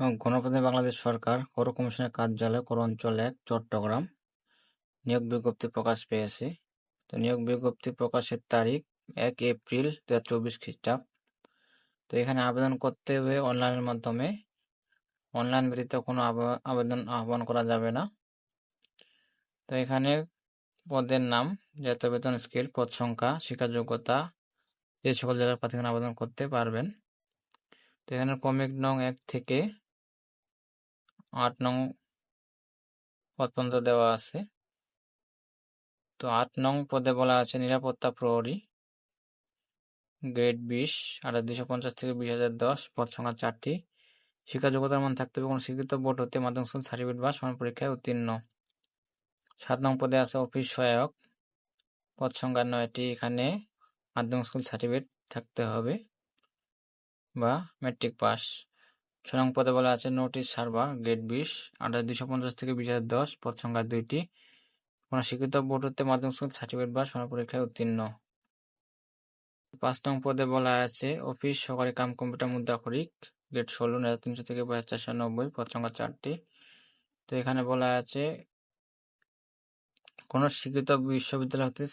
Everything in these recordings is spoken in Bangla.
গণপ্রজাতন্ত্রী বাংলাদেশ সরকার, কর কমিশনের কার্যালয়, কর অঞ্চল এক চট্টগ্রাম। নিয়োগ বিজ্ঞপ্তি প্রকাশ পেয়েছে। তো নিয়োগ বিজ্ঞপ্তি প্রকাশের তারিখ এক এপ্রিল দু হাজার চব্বিশ খ্রিস্টাব্দ। তো এখানে আবেদন করতে হবে অনলাইনের মাধ্যমে। অনলাইন ব্যতীত কোনো আবেদন আহ্বান করা যাবে না। তো এখানে পদের নাম, জাতীয় বেতন স্কেল, পদ সংখ্যা, শিক্ষা যোগ্যতা, যে সকল জেলার প্রার্থীগণ আবেদন করতে পারবেন। তো এখানে ক্রমিক নং এক থেকে আট নং পদ দেওয়া আছে। তো আট নং পদে বলা আছে নিরাপত্তা প্রহরী। গ্রেড বিশ আঠাশ দুশো পঞ্চাশ থেকে বিশ হাজার দশ, পদ সংখ্যা চারটি। শিক্ষা যোগ্যতার মান থাকতে হবে কোনো স্বীকৃত বোর্ড হতে মাধ্যমিক স্কুল, সার্টিফিকেট বা সমান পরীক্ষায় উত্তীর্ণ। সাত নং পদে আছে অফিস সহায়ক। পদ সংখ্যা নয়টি, এখানে মাধ্যমিক স্কুল, সার্টিফিকেট থাকতে হবে বা ম্যাট্রিক পাস। নং পদে বলা আছে নোটিশ সার্ভার গ্রেড বিশ আঠাশ দুশো পঞ্চাশ থেকে বিশ হাজার দশ, পদ সংখ্যা দুইটি। কোনো স্বীকৃত বোর্ড হতে মাধ্যমিক স্কুল সার্টিফিকেট বা সমান পরীক্ষায় উত্তীর্ণ। পাঁচ নং পদে বলা আছে, অফিস সহকারী কাম কম্পিউটার মুদ্রা মুদ্রাক্ষরিক গ্রেড ষোলো হাজার তিনশো থেকে বাইশ চারশো নব্বই পদ সংখ্যা চারটি। তো এখানে বলা আছে, কোনো স্বীকৃত বিশ্ববিদ্যালয় হতে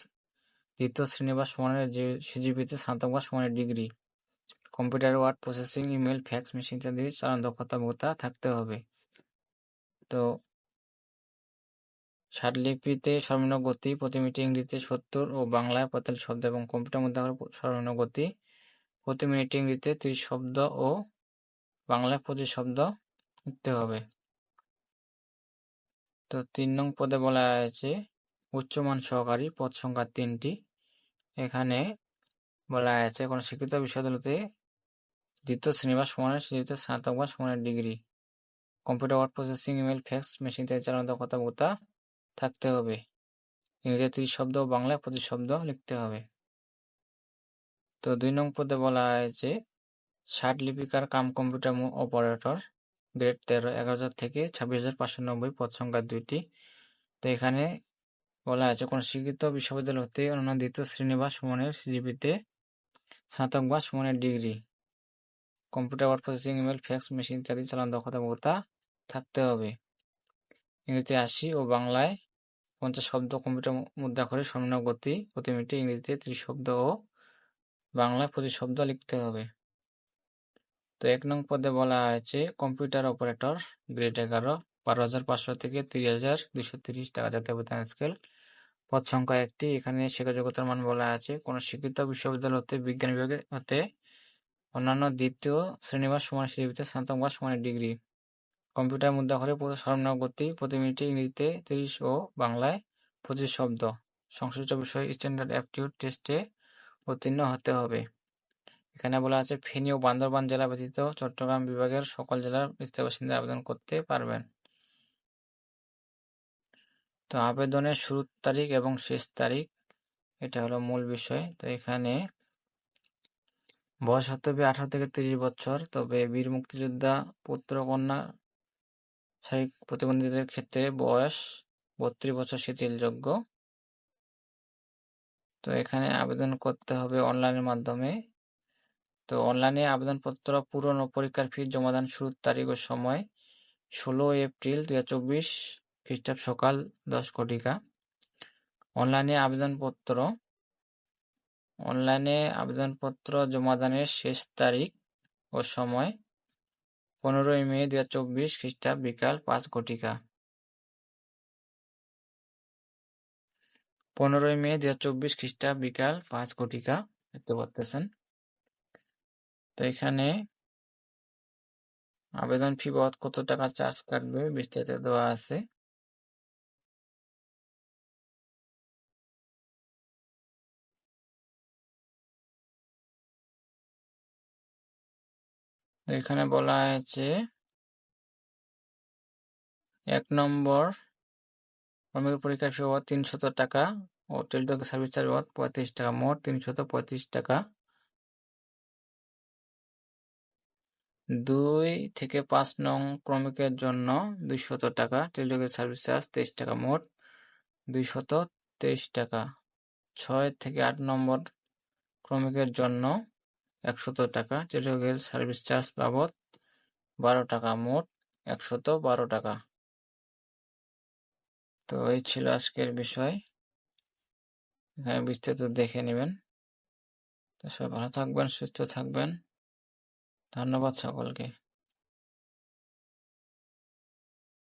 দ্বিতীয় শ্রেণি বা সমানের যে সিজিপিতে স্নাতক বা সমানের degree. Computer word processing email fax, machine ইত্যাদি চালান দক্ষতা ভোতা থাকতে হবে। তো ষাটলিপিতে সর্বনিম্ন গতি প্রতি মিনিটে ইংরেজিতে সত্তর ও বাংলায় পঁয়তাল্লিশ শব্দ এবং কম্পিউটার মধ্যে সর্বনিম্ন গতি প্রতি মিনিটে ইংরেজিতে তিরিশ শব্দ ও বাংলায় পঁচিশ শব্দ লিখতে হবে। তো তিন নং পদে বলা হয়েছে উচ্চমান সহকারী পদ সংখ্যা তিনটি। এখানে বলা আছে কোনো শিক্ষিত বিশ্ববিদ্যালয়তে দ্বিতীয় শ্রেণি বা সমানের শ্রেণীতে স্নাতক বা সমানের degree. Computer word processing email fax, machine চালানো দক্ষতা বোতা থাকতে হবে। ইংরেজি ত্রিশ শব্দ ও বাংলায় পঁচিশ শব্দ লিখতে হবে। তো দুই নং পদে বলা হয়েছে, ষাট লিপিকার কাম কম্পিউটার অপারেটর, গ্রেড তেরো, এগারো হাজার থেকে ছাব্বিশ হাজার পাঁচশো নব্বই পদ সংখ্যা দুইটি। তো এখানে বলা হয়েছে, কোনো স্বীকৃত বিশ্ববিদ্যালয় হতে অন্যান্য দ্বিতীয় শ্রেণি বা সমানের সিজিপিতে স্নাতক বা সমানের degree. Computer word processing, email, fax, machine ইত্যাদি চালান দক্ষতা বক্তা থাকতে হবে। ইংরেজিতে আশি ও বাংলায় পঞ্চাশ শব্দ কম্পিউটার মুদ্রা করে সর্বনিম্ন গতি প্রতি মিনিটে ইংরেজিতে ত্রিশ শব্দ ও বাংলায় পঁচিশ শব্দ লিখতে হবে। তো এক নং পদে বলা হয়েছে, কম্পিউটার অপারেটর গ্রেড এগারো, বারো হাজার পাঁচশো থেকে তিরিশ হাজার দুশো তিরিশ টাকা জাতীয় বেতন স্কেল। পদ সংখ্যা একটি, এখানে শিক্ষাযোগ্যতার মান বলা আছে। কোনো শিক্ষিত বিশ্ববিদ্যালয় হতে, বিজ্ঞান বিভাগে হতে অন্যান্য দ্বিতীয় শ্রেণি বা সমান সিজিপিতে স্নাতক বা সমানের ডিগ্রি। কম্পিউটার মুদ্রা করে সর্বনিম্ন গতি প্রতি মিনিটে ইংরেজিতে তিরিশ ও বাংলায় পঁচিশ শব্দ। সংশ্লিষ্ট বিষয় স্ট্যান্ডার্ড অ্যাপটিউড টেস্টে উত্তীর্ণ হতে হবে। এখানে বলা আছে, ফেনী ও বান্দরবান জেলা ব্যতীত চট্টগ্রাম বিভাগের সকল জেলার স্থায়ী বাসিন্দা আবেদন করতে পারবেন। তো আবেদনের শুরুর তারিখ এবং শেষ তারিখ, এটা হলো মূল বিষয়। তো এখানে বয়স হতে হবে আঠারো থেকে তিরিশ বছর। তবে বীর মুক্তিযোদ্ধা পুত্র কন্যা শারীরিক প্রতিবন্ধীদের ক্ষেত্রে বয়স বত্রিশ বছর শিথিলযোগ্য। তো এখানে আবেদন করতে হবে অনলাইনের মাধ্যমে। তো অনলাইনে আবেদনপত্র পূরণ ও পরীক্ষার ফি জমাদান শুরুর তারিখ ও সময় ষোলো এপ্রিল দুই হাজার চব্বিশ খ্রিস্টাব্দ সকাল দশ ঘটিকা। অনলাইনে আবেদনপত্র অনলাইনে আবেদনপত্র জমাদানের শেষ তারিখ ও সময় পনেরোই মে দু হাজার চব্বিশ খ্রিস্টাব্দ বিকাল পাঁচ ঘটিকা। পনেরোই মে দু হাজার চব্বিশ খ্রিস্টাব্দ বিকাল পাঁচ ঘটিকা, দেখতে পাচ্ছেন। তো এখানে আবেদন ফি বাবদ কত টাকা চার্জ কাটবে বিস্তারিত দেওয়া আছে। এখানে বলা হয়েছে এক নম্বর শ্রমিক পরীক্ষার ফি বাবদ তিনশত টাকা ও টেলিটক সার্ভিস চার্জ বাবদ পঁয়ত্রিশ টাকা, মোট তিনশত পঁয়ত্রিশ টাকা। দুই থেকে পাঁচ নং ক্রমিকের জন্য দুইশত টাকা টেলিটকের সার্ভিস চার্জ তেইশ টাকা, মোট দুইশত তেইশ টাকা। ছয় থেকে আট নম্বর ক্রমিকের জন্য একশত টাকা। টেলিটকের সার্ভিস চার্জ বাবদ বারো টাকা, মোট একশত বারো টাকা। তো এই ছিল আজকের বিষয়। এখানে বিস্তারিত দেখে নেবেন। তো সবাই ভালো থাকবেন, সুস্থ থাকবেন। ধন্যবাদ সকলকে।